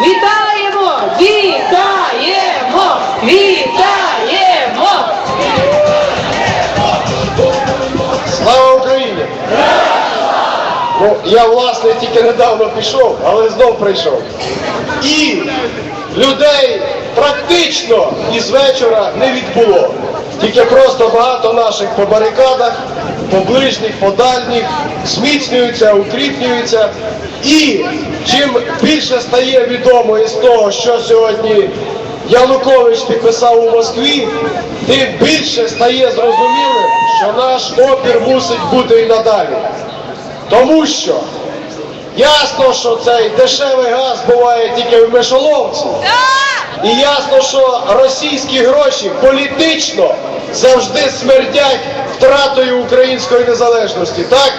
Вітаємо! Вітаємо! Вітаємо! Слава Україні! Ну, я власне тільки недавно пішов, але знов прийшов. І людей практично із вечора не відбуло. Тільки просто багато наших по барикадах, по ближніх, по дальніх, зміцнюються, укріплюються. І чим більше стає відомо із того, що сьогодні Янукович підписав у Москві, тим більше стає зрозумілим, що наш опір мусить бути і надалі. Тому що ясно, що цей дешевий газ буває тільки в мишоловці. І ясно, що російські гроші політично завжди смердять втратою української незалежності, так?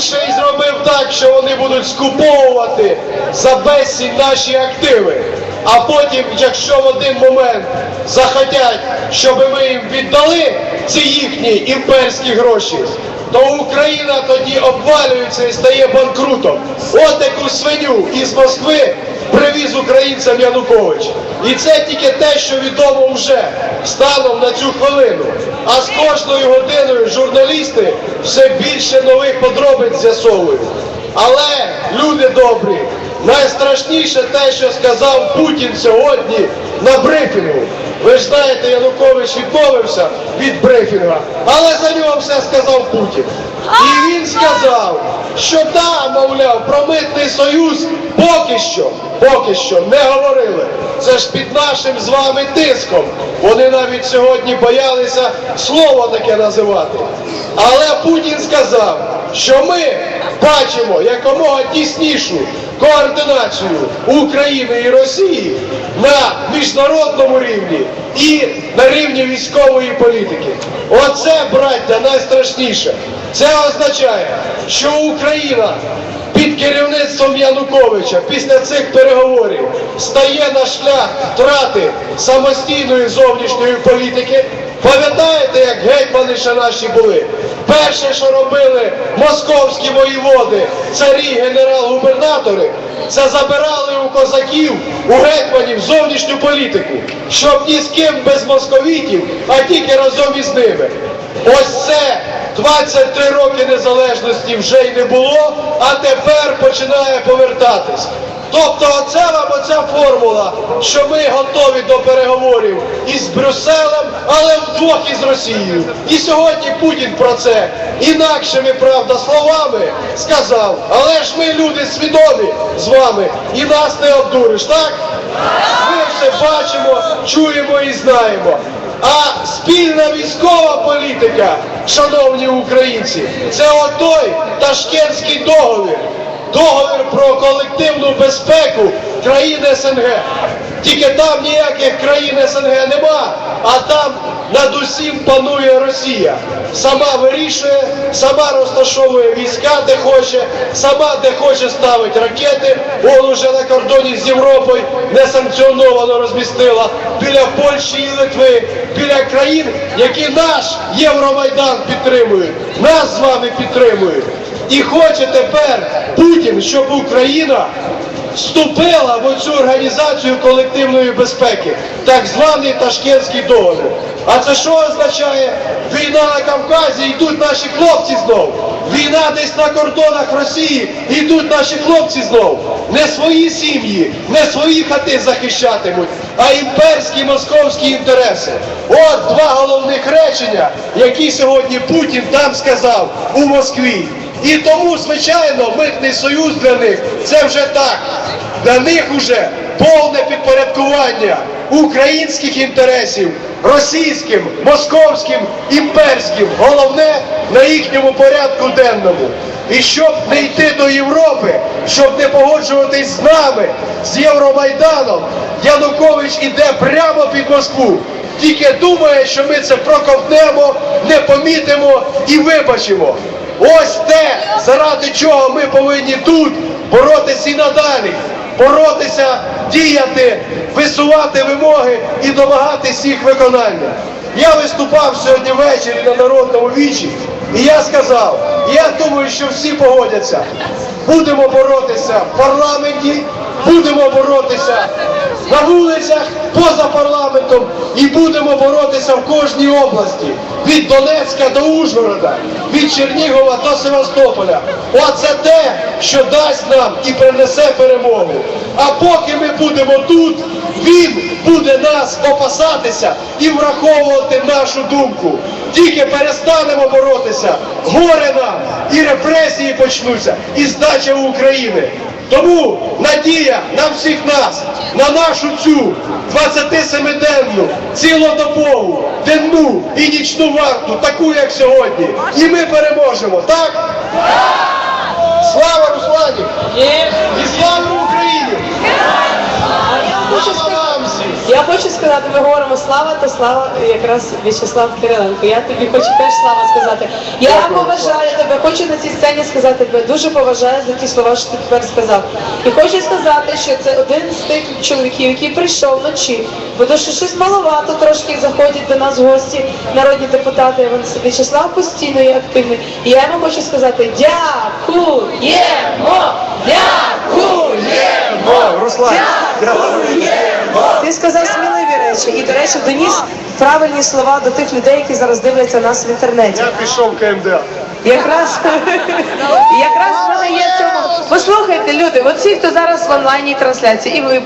Ще й зробив так, що вони будуть скуповувати за безцінь наші активи. А потім, якщо в один момент захотять, щоб ми їм віддали ці їхні імперські гроші, то Україна тоді обвалюється і стає банкрутом. От яку свиню із Москви привіз українцям Янукович. І це тільки те, що відомо вже станом на цю хвилину. А з кожною годиною журналісти все більше нових подробиць з'ясовують. Але, люди добрі, найстрашніше те, що сказав Путін сьогодні на брифінгу. Ви ж знаєте, Янукович відмовився від брифінга, але за нього все сказав Путін. І він сказав, що да, мовляв, про митний союз поки що, поки що не говорили. Це ж під нашим з вами тиском. Вони навіть сьогодні боялися слово таке називати. Але Путін сказав, що ми бачимо якомога тіснішу координацію України і Росії на міжнародному рівні і на рівні військової політики. Оце, браття, найстрашніше. Це означає, що Україна під керівництвом Януковича після цих переговорів стає на шлях втрати самостійної зовнішньої політики. Пам'ятаєте, як гетьмани ще наші були? Перше, що робили московські воєводи, царі, генерал-губернатори, це забирали у козаків, у гетьманів зовнішню політику, щоб ні з ким без московітів, а тільки разом із ними. Ось це 23 роки незалежності вже й не було, а тепер починає повертатись. Тобто оце вам оця формула, що ми готові до переговорів із Брюсселем, але вдвох із Росією. І сьогодні Путін про це інакшими, правда, словами сказав. Але ж ми люди свідомі з вами і нас не обдуриш, так? Ми все бачимо, чуємо і знаємо. А спільна військова політика, шановні українці, це отой Ташкентський договір. Договір про колективну безпеку країн СНГ. Тільки там ніяких країн СНГ нема, а там над усім панує Росія. Сама вирішує, сама розташовує війська, де хоче, сама де хоче ставить ракети. Он уже на кордоні з Європою несанкціоновано розмістила біля Польщі і Литви, біля країн, які наш Євромайдан підтримують, нас з вами підтримують. І хоче тепер Путін, щоб Україна вступила в оцю організацію колективної безпеки, так званий Ташкентський договір. А це що означає? Війна на Кавказі, йдуть наші хлопці знов. Війна десь на кордонах Росії, йдуть наші хлопці знов. Не свої сім'ї, не свої хати захищатимуть, а імперські московські інтереси. От два головних речення, які сьогодні Путін там сказав у Москві. І тому, звичайно, митний союз для них це вже так. Для них уже повне підпорядкування українських інтересів російським, московським, імперським. Головне на їхньому порядку денному. І щоб не йти до Європи, щоб не погоджуватись з нами, з Євромайданом, Янукович іде прямо під Москву. Тільки думає, що ми це проковтнемо, не помітимо і вибачимо. Ось те, заради чого ми повинні тут боротися і надалі, боротися, діяти, висувати вимоги і домагатись їх виконання. Я виступав сьогодні ввечері на народному вічі І я сказав, я думаю, що всі погодяться. Будемо боротися в парламенті, будемо боротися на вулицях, поза парламентом і будемо боротися в кожній області. Від Донецька до Ужгорода, від Чернігова до Севастополя. Оце те, що дасть нам і принесе перемогу. А поки ми будемо тут, він буде нас опасатися і враховувати нашу думку. Тільки перестанемо боротися, горе нам і репресії почнуться, і здача України. Тому надія на всіх нас, на нашу цю 27-денну, цілодобову, денну і нічну варту, таку як сьогодні. І ми переможемо, так? Слава Руслані! Я хочу сказати, ми говоримо слава, то слава якраз В'ячеслав Кириленко. Я тобі хочу теж слава сказати. Я поважаю тебе, хочу на цій сцені сказати тебе, дуже поважаю за ті слова, що ти тепер сказав. І хочу сказати, що це один з тих чоловіків, який прийшов вночі, бо то що щось маловато трошки заходять до нас гості, народні депутати. Він В'ячеслав постійно є активний. І я йому хочу сказати дякуємо! Дякуємо! Руслан! Ти сказав сміливі речі і, до речі, доніс правильні слова до тих людей, які зараз дивляться нас в інтернеті. Я пішов в КМДА. Якраз якраз в мене є цьому. Послухайте, люди, оці, хто зараз в онлайній трансляції, і ви.